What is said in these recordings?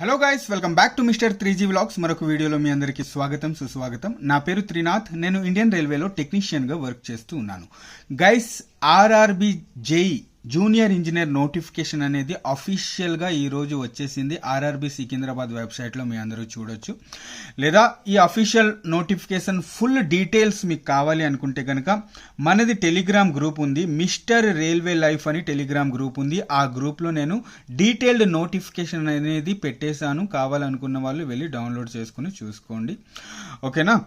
Hello guys welcome back to mister three G vlogs మరొక వీడియోలో మీ అందరికీ స్వాగతం సుస్వాగతం. నా పేరు త్రినాథ్. నేను ఇండియన్ రైల్వేలో టెక్నీషియన్గా వర్క్ చేస్తూ ఉన్నాను. Guys RRB JE junior engineer notification అనేది అఫీషియల్గా ఈరోజు వచ్చేసింది. ఆర్ఆర్బి సికింద్రాబాద్ వెబ్సైట్లో మీ అందరూ చూడొచ్చు. లేదా ఈ అఫీషియల్ నోటిఫికేషన్ ఫుల్ డీటెయిల్స్ మీకు కావాలి అనుకుంటే కనుక మనది టెలిగ్రామ్ గ్రూప్ ఉంది. మిస్టర్ రైల్వే లైఫ్ అని టెలిగ్రామ్ గ్రూప్ ఉంది. ఆ గ్రూప్లో నేను డీటెయిల్డ్ నోటిఫికేషన్ అనేది పెట్టేశాను. కావాలనుకున్న వాళ్ళు వెళ్ళి డౌన్లోడ్ చేసుకుని చూసుకోండి. ఓకేనా?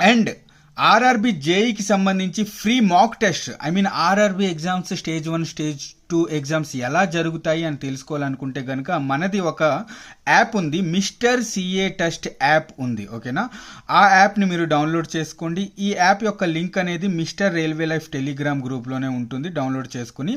అండ్ ఆర్ఆర్బి జేఈకి సంబంధించి free mock test I mean RRB exams stage one stage two exams ఎలా జరుగుతాయి అని తెలుసుకోవాలనుకుంటే కనుక మనది ఒక యాప్ ఉంది. మిస్టర్ సిఏ టెస్ట్ యాప్ ఉంది. ఓకేనా ఆ యాప్ని మీరు డౌన్లోడ్ చేసుకోండి. ఈ యాప్ యొక్క లింక్ అనేది మిస్టర్ రైల్వే లైఫ్ టెలిగ్రామ్ గ్రూప్లోనే ఉంటుంది. డౌన్లోడ్ చేసుకుని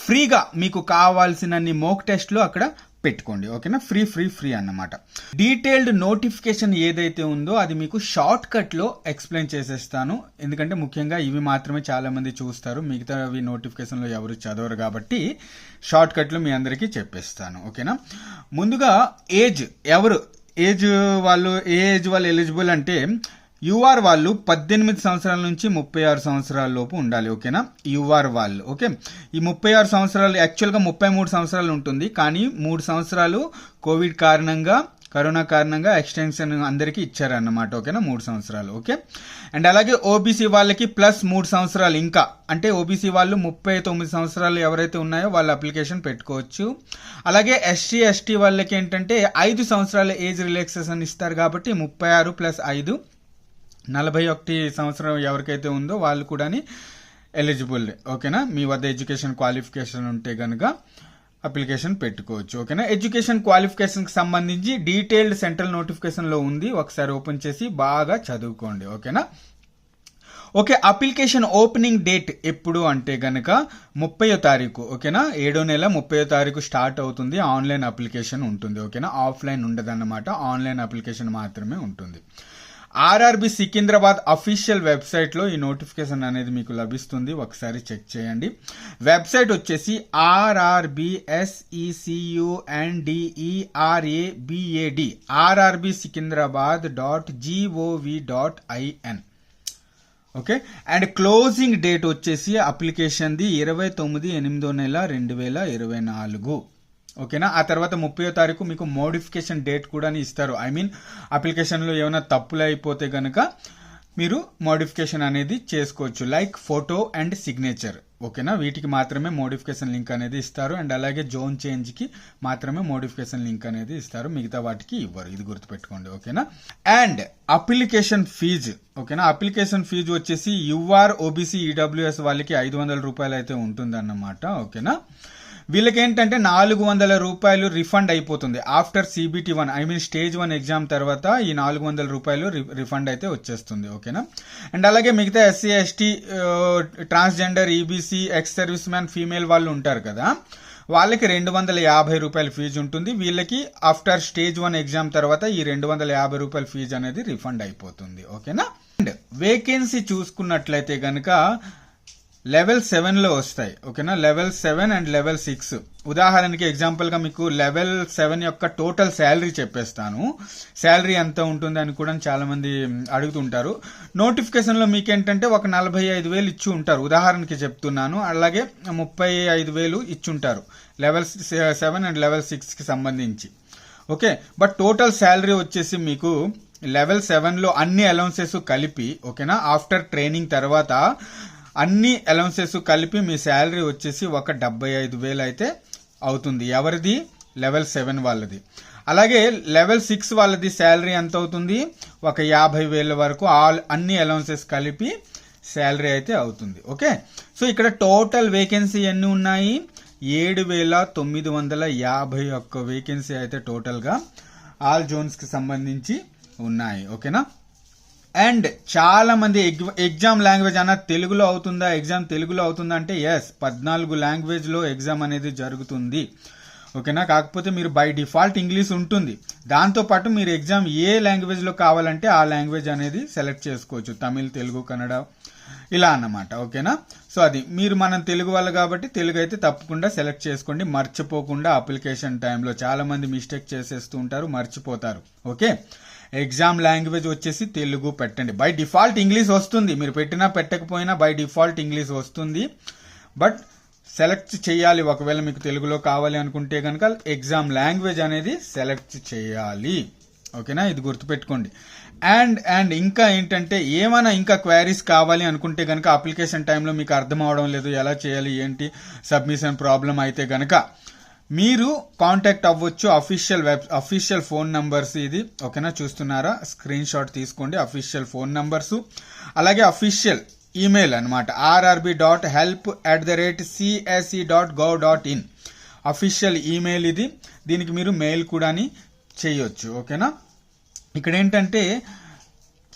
ఫ్రీగా మీకు కావాల్సినన్ని మోక్ టెస్ట్లు అక్కడ పెట్టుకోండి ఓకేనా? ఫ్రీ ఫ్రీ ఫ్రీ అన్నమాట. డీటెయిల్డ్ నోటిఫికేషన్ ఏదైతే ఉందో అది మీకు షార్ట్ కట్లో ఎక్స్ప్లెయిన్ చేసేస్తాను. ఎందుకంటే ముఖ్యంగా ఇవి మాత్రమే చాలా మంది చూస్తారు. మిగతావి నోటిఫికేషన్లో ఎవరు చదవరు కాబట్టి షార్ట్ కట్లో మీ అందరికీ చెప్పేస్తాను ఓకేనా? ముందుగా ఏజ్ ఎవరు? ఏజ్ వాళ్ళు ఏ ఏజ్ వాళ్ళు ఎలిజిబుల్ అంటే యూఆర్ వాళ్ళు పద్దెనిమిది సంవత్సరాల నుంచి ముప్పై ఆరు సంవత్సరాల లోపు ఉండాలి ఓకేనా? యూఆర్ వాళ్ళు ఓకే? ఈ ముప్పై ఆరు సంవత్సరాలు యాక్చువల్గా ముప్పై మూడు సంవత్సరాలు ఉంటుంది కానీ మూడు సంవత్సరాలు కోవిడ్ కారణంగా కరోనా కారణంగా ఎక్స్టెన్షన్ అందరికీ ఇచ్చారన్నమాట ఓకేనా? మూడు సంవత్సరాలు ఓకే? అండ్ అలాగే ఓబీసీ వాళ్ళకి ప్లస్ మూడు సంవత్సరాలు ఇంకా. అంటే ఓబీసీ వాళ్ళు ముప్పై తొమ్మిది సంవత్సరాలు ఎవరైతే ఉన్నాయో వాళ్ళ అప్లికేషన్ పెట్టుకోవచ్చు. అలాగే ఎస్టీ ఎస్టీ వాళ్ళకి ఏంటంటే ఐదు సంవత్సరాల ఏజ్ రిలాక్సేషన్ ఇస్తారు కాబట్టి ముప్పై ఆరు ప్లస్ ఐదు. నలభై ఒకటి సంవత్సరం ఎవరికైతే ఉందో వాళ్ళు కూడా ఎలిజిబుల్ ఓకేనా? మీ వద్ద ఎడ్యుకేషన్ క్వాలిఫికేషన్ ఉంటే కనుక అప్లికేషన్ పెట్టుకోవచ్చు ఓకేనా? ఎడ్యుకేషన్ క్వాలిఫికేషన్కి సంబంధించి డీటెయిల్డ్ సెంట్రల్ నోటిఫికేషన్లో ఉంది. ఒకసారి ఓపెన్ చేసి బాగా చదువుకోండి ఓకేనా? ఓకే అప్లికేషన్ ఓపెనింగ్ డేట్ ఎప్పుడు అంటే గనక ముప్పయో తారీఖు ఓకేనా? ఏడో నెల ముప్పయో తారీఖు స్టార్ట్ అవుతుంది. ఆన్లైన్ అప్లికేషన్ ఉంటుంది ఓకేనా? ఆఫ్లైన్ ఉండదన్నమాట. ఆన్లైన్ అప్లికేషన్ మాత్రమే ఉంటుంది. ఆర్ఆర్బి సికింద్రాబాద్ అఫీషియల్ వెబ్సైట్లో ఈ నోటిఫికేషన్ అనేది మీకు లభిస్తుంది. ఒకసారి చెక్ చేయండి. వెబ్సైట్ వచ్చేసి RRBSECUNDERABAD RRB Secunderabad dot GOV dot IN okay? And closing date వచ్చేసి అప్లికేషన్ది ఇరవై తొమ్మిది ఎనిమిదో నెల రెండు వేల ఇరవై నాలుగు. ఓకేనా? ఆ తర్వాత ముప్పయో తారీఖు మీకు మోడిఫికేషన్ డేట్ కూడా ఇస్తారు. ఐ మీన్ అప్లికేషన్లో ఏమైనా తప్పులు అయిపోతే కనుక మీరు మోడిఫికేషన్ అనేది చేసుకోవచ్చు. Like photo and signature. ఓకేనా? వీటికి మాత్రమే మోడిఫికేషన్ లింక్ అనేది ఇస్తారు. అండ్ అలాగే జోన్ చేంజ్కి మాత్రమే మోడిఫికేషన్ లింక్ అనేది ఇస్తారు. మిగతా వాటికి ఇవ్వరు. ఇది గుర్తుపెట్టుకోండి. ఓకేనా? And application fee. ఓకేనా? అప్లికేషన్ ఫీజు వచ్చేసి యూఆర్ ఓబీసీ ఈడబ్ల్యూఎస్ వాళ్ళకి ఐదు వందల రూపాయలు అయితే ఉంటుందన్నమాట. ఓకేనా? వీళ్ళకి ఏంటంటే నాలుగు వందల రూపాయలు రిఫండ్ అయిపోతుంది. After CBT one I mean stage one exam తర్వాత ఈ నాలుగు వందల రూపాయలు రిఫండ్ అయితే వచ్చేస్తుంది. ఓకేనా? అండ్ అలాగే మిగతా SC ST transgender EBC ex service man female వాళ్ళు ఉంటారు కదా వాళ్ళకి రెండు వందల యాభై రూపాయల ఫీజు ఉంటుంది. వీళ్ళకి ఆఫ్టర్ స్టేజ్ వన్ ఎగ్జామ్ తర్వాత ఈ రెండు వందల యాభై రూపాయల ఫీజు అనేది రిఫండ్ అయిపోతుంది. ఓకేనా? అండ్ వేకెన్సీ చూసుకున్నట్లయితే కనుక లెవెల్ సెవెన్లో వస్తాయి ఓకేనా? Level seven and level six. ఉదాహరణకి ఎగ్జాంపుల్గా మీకు లెవెల్ సెవెన్ యొక్క టోటల్ శాలరీ చెప్పేస్తాను. శాలరీ ఎంత ఉంటుంది అని కూడా చాలామంది అడుగుతుంటారు. నోటిఫికేషన్లో మీకు ఏంటంటే ఒక నలభై ఐదు వేలు ఇచ్చి ఉంటారు. ఉదాహరణకి చెప్తున్నాను అలాగే ముప్పై ఐదు వేలు ఇచ్చుంటారు లెవెల్ సెవెన్ అండ్ లెవెల్ సిక్స్కి సంబంధించి. ఓకే? బట్ టోటల్ శాలరీ వచ్చేసి మీకు లెవెల్ సెవెన్లో అన్ని అలౌన్సెస్ కలిపి ఓకేనా? ఆఫ్టర్ ట్రైనింగ్ తర్వాత అన్ని అలౌన్సెస్ కలిపి మీ శాలరీ వచ్చేసి ఒక డెబ్బై ఐదు వేలు అయితే అవుతుంది. ఎవరిది? లెవెల్ సెవెన్ వాళ్ళది. అలాగే లెవెల్ సిక్స్ వాళ్ళది శాలరీ ఎంత అవుతుంది? ఒక యాభై వేల వరకు ఆల్ అన్ని అలౌన్సెస్ కలిపి శాలరీ అయితే అవుతుంది. ఓకే? సో ఇక్కడ టోటల్ వేకెన్సీ ఎన్ని ఉన్నాయి? ఏడు వేల తొమ్మిది వందల యాభై ఒక్క వేకెన్సీ అయితే టోటల్గా ఆల్ జోన్స్కి సంబంధించి ఉన్నాయి. ఓకేనా? అండ్ చాలా మంది ఎగ్జామ్ లాంగ్వేజ్ అన్న తెలుగులో అవుతుందా? ఎగ్జామ్ తెలుగులో అవుతుందా అంటే ఎస్ పద్నాలుగు లాంగ్వేజ్లో ఎగ్జామ్ అనేది జరుగుతుంది. ఓకేనా కాకపోతే మీరు బై డిఫాల్ట్ ఇంగ్లీష్ ఉంటుంది. దాంతోపాటు మీరు ఎగ్జామ్ ఏ లాంగ్వేజ్లో కావాలంటే ఆ లాంగ్వేజ్ అనేది సెలెక్ట్ చేసుకోవచ్చు. తమిళ్ తెలుగు కన్నడ ఇలా అన్నమాట. ఓకేనా సో అది మీరు మనం తెలుగు వాళ్ళు కాబట్టి తెలుగు అయితే తప్పకుండా సెలెక్ట్ చేసుకోండి. మర్చిపోకుండా అప్లికేషన్ టైంలో చాలామంది మిస్టేక్ చేసేస్తూ ఉంటారు మర్చిపోతారు. ఓకే ఎగ్జామ్ లాంగ్వేజ్ వచ్చేసి తెలుగు పెట్టండి. బై డిఫాల్ట్ ఇంగ్లీష్ వస్తుంది. మీరు పెట్టినా పెట్టకపోయినా బై డిఫాల్ట్ ఇంగ్లీష్ వస్తుంది. బట్ సెలెక్ట్ చేయాలి. ఒకవేళ మీకు తెలుగులో కావాలి అనుకుంటే కనుక ఎగ్జామ్ లాంగ్వేజ్ అనేది సెలెక్ట్ చేయాలి. ఓకేనా ఇది గుర్తుపెట్టుకోండి. అండ్ అండ్ ఇంకా ఏంటంటే ఏమైనా ఇంకా క్వైరీస్ కావాలి అనుకుంటే కనుక అప్లికేషన్ టైంలో మీకు అర్థం అవడం లేదు. ఎలా చేయాలి? ఏంటి? సబ్మిషన్ ప్రాబ్లం అయితే కనుక మీరు కాంటాక్ట్ అవ్వచ్చు official web official phone numbers ఇది. ఓకేనా? చూస్తున్నారా? స్క్రీన్ షాట్ తీసుకోండి. అఫీషియల్ ఫోన్ నంబర్స్ అలాగే అఫీషియల్ ఈమెయిల్ అనమాట RRB dot help at the rate CSE dot gov dot in official email ఇది. దీనికి మీరు మెయిల్ కూడా చేయొచ్చు. ఓకేనా? ఇక్కడ ఏంటంటే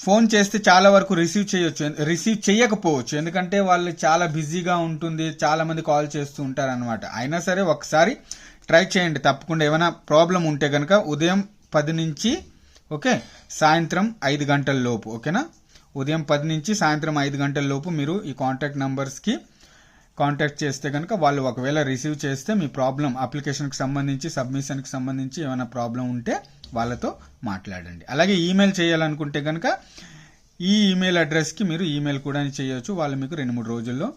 ఫోన్ చేస్తే చాలా వరకు రిసీవ్ చేయొచ్చు. రిసీవ్ చేయకపోవచ్చు. ఎందుకంటే వాళ్ళు చాలా బిజీగా ఉంటుంది. చాలా మంది కాల్ చేస్తూ ఉంటారు అనమాట అయినా సరే ఒకసారి ట్రై చేయండి. తప్పకుండా ఏమైనా ప్రాబ్లం ఉంటే కనుక ఉదయం పది నుంచి ఓకే సాయంత్రం ఐదు గంటల లోపు ఓకేనా? ఉదయం పది నుంచి సాయంత్రం ఐదు గంటల లోపు మీరు ఈ కాంటాక్ట్ నంబర్స్కి కాంటాక్ట్ చేస్తే కనుక వాళ్ళు ఒకవేళ రిసీవ్ చేస్తే మీ ప్రాబ్లం అప్లికేషన్కి సంబంధించి సబ్మిషన్కి సంబంధించి ఏమైనా ప్రాబ్లం ఉంటే వాళ్ళతో మాట్లాడండి. అలాగే ఈమెయిల్ చేయాలనుకుంటే కనుక ఈ ఈమెయిల్ అడ్రస్కి మీరు ఈమెయిల్ కూడా చేయొచ్చు. వాళ్ళు మీకు రెండు మూడు రోజుల్లో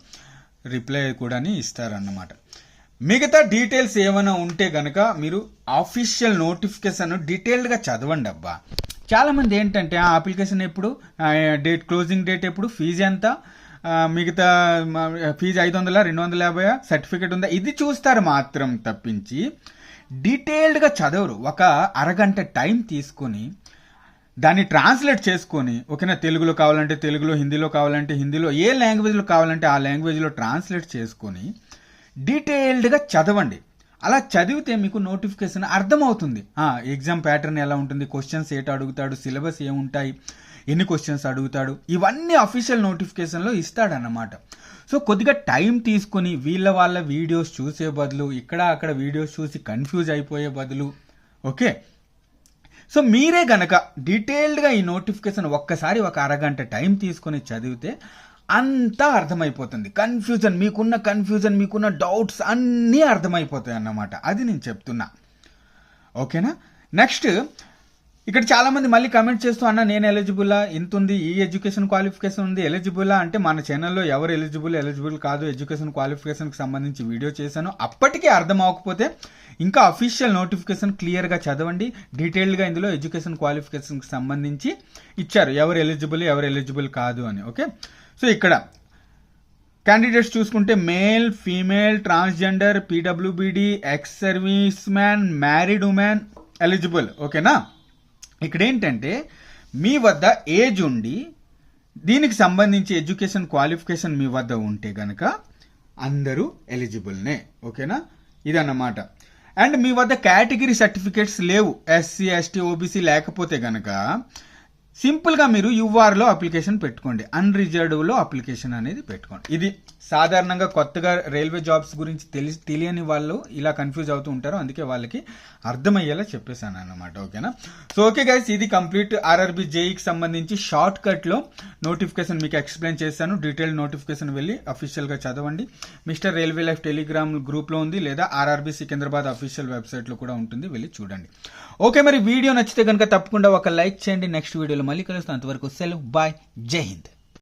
రిప్లై కూడా ఇస్తారన్నమాట. మిగతా డీటెయిల్స్ ఏమైనా ఉంటే కనుక మీరు ఆఫీషియల్ నోటిఫికేషన్ డీటెయిల్డ్గా చదవండి అబ్బా. చాలామంది ఏంటంటే ఆ అప్లికేషన్ ఎప్పుడు? డేట్ క్లోజింగ్ డేట్ ఎప్పుడు? ఫీజు ఎంత? మిగతా ఫీజు ఐదు వందల రెండు వందల యాభై సర్టిఫికేట్ ఉందా? ఇది చూస్తారు మాత్రం తప్పించి. డీటెయిల్డ్గా చదవరు. ఒక అరగంట టైం తీసుకొని దాన్ని ట్రాన్స్లేట్ చేసుకొని ఓకేనా తెలుగులో కావాలంటే తెలుగులో హిందీలో కావాలంటే హిందీలో ఏ లాంగ్వేజ్లో కావాలంటే ఆ లాంగ్వేజ్లో ట్రాన్స్లేట్ చేసుకొని డీటెయిల్డ్గా చదవండి. అలా చదివితే మీకు నోటిఫికేషన్ అర్థమవుతుంది. ఎగ్జామ్ ప్యాటర్న్ ఎలా ఉంటుంది? క్వశ్చన్స్ ఏట అడుగుతాడు సిలబస్ ఏముంటాయి? ఎన్ని క్వశ్చన్స్ అడుగుతాడు? ఇవన్నీ అఫీషియల్ నోటిఫికేషన్లో ఇస్తాడన్నమాట. సో కొద్దిగా టైం తీసుకొని వీళ్ళ వాళ్ళ వీడియోస్ చూసే బదులు ఇక్కడ అక్కడ వీడియోస్ చూసి కన్ఫ్యూజ్ అయిపోయే బదులు ఓకే? సో మీరే గనక డీటెయిల్డ్గా ఈ నోటిఫికేషన్ ఒక్కసారి ఒక అరగంట టైం తీసుకొని చదివితే అంతా అర్థమైపోతుంది. కన్ఫ్యూజన్ మీకున్న కన్ఫ్యూజన్ మీకున్న డౌట్స్ అన్నీ అర్థమైపోతాయి అన్నమాట అది నేను చెప్తున్నా. ఓకేనా? నెక్స్ట్ ఇక్కడ చాలా మంది మళ్ళీ కమెంట్ చేస్తూ అన్న నేను ఎలిజిబులా ఇంత ఉంది ఈ ఎడ్యుకేషన్ క్వాలిఫికేషన్ ఉంది? ఎలిజిబులా అంటే మన ఛానల్లో ఎవరు ఎలిజిబుల్ ఎలిజిబుల్ కాదు. ఎడ్యుకేషన్ క్వాలిఫికేషన్కి సంబంధించి వీడియో చేశాను. అప్పటికీ అర్థం అవ్వకపోతే ఇంకా అఫీషియల్ నోటిఫికేషన్ క్లియర్గా చదవండి. డీటెయిల్డ్గా ఇందులో ఎడ్యుకేషన్ క్వాలిఫికేషన్కి సంబంధించి ఇచ్చారు. ఎవరు ఎలిజిబుల్ ఎవరు ఎలిజిబుల్ కాదు అని. ఓకే సో ఇక్కడ క్యాండిడేట్స్ చూసుకుంటే male female transgender PWBD ex service man married women eligible ఓకేనా ఇక్కడ ఏంటంటే మీ వద్ద ఏజ్ ఉండి దీనికి సంబంధించి ఎడ్యుకేషన్ క్వాలిఫికేషన్ మీ వద్ద ఉంటే గనక అందరూ ఎలిజిబుల్నే. ఓకేనా? ఇదన్నమాట. అండ్ మీ వద్ద కేటగిరీ సర్టిఫికేట్స్ లేవు. ఎస్సీ ఎస్టీ ఓబీసీ లేకపోతే గనక సింపుల్గా మీరు యూఆర్లో అప్లికేషన్ పెట్టుకోండి. అన్రిజర్వ్డ్లో అప్లికేషన్ అనేది పెట్టుకోండి. ఇది సాధారణంగా కొత్తగా రైల్వే జాబ్స్ గురించి తెలిసి తెలియని వాళ్ళు ఇలా కన్ఫ్యూజ్ అవుతూ ఉంటారు. అందుకే వాళ్ళకి అర్థమయ్యేలా చెప్పేశాను అన్నమాట. ఓకేనా? సో ఓకే గైస్ ఇది కంప్లీట్ ఆర్ఆర్బి జేఈకి సంబంధించి షార్ట్ కట్లో నోటిఫికేషన్ మీకు ఎక్స్ప్లెయిన్ చేశాను. డీటెయిల్ నోటిఫికేషన్ వెళ్ళి అఫీషియల్గా చదవండి. మిస్టర్ రైల్వే లైఫ్ టెలిగ్రామ్ గ్రూప్లో ఉంది లేదా ఆర్ఆర్బి సికింద్రాబాద్ అఫీషియల్ వెబ్సైట్లో కూడా ఉంటుంది. వెళ్ళి చూడండి. ఓకే మరి వీడియో నచ్చితే కనుక తప్పకుండా ఒక లైక్ చేయండి. నెక్స్ట్ వీడియోలో మళ్ళీ కలుస్తాను అంతవరకు సెలవు. బాయ్. జై హింద్.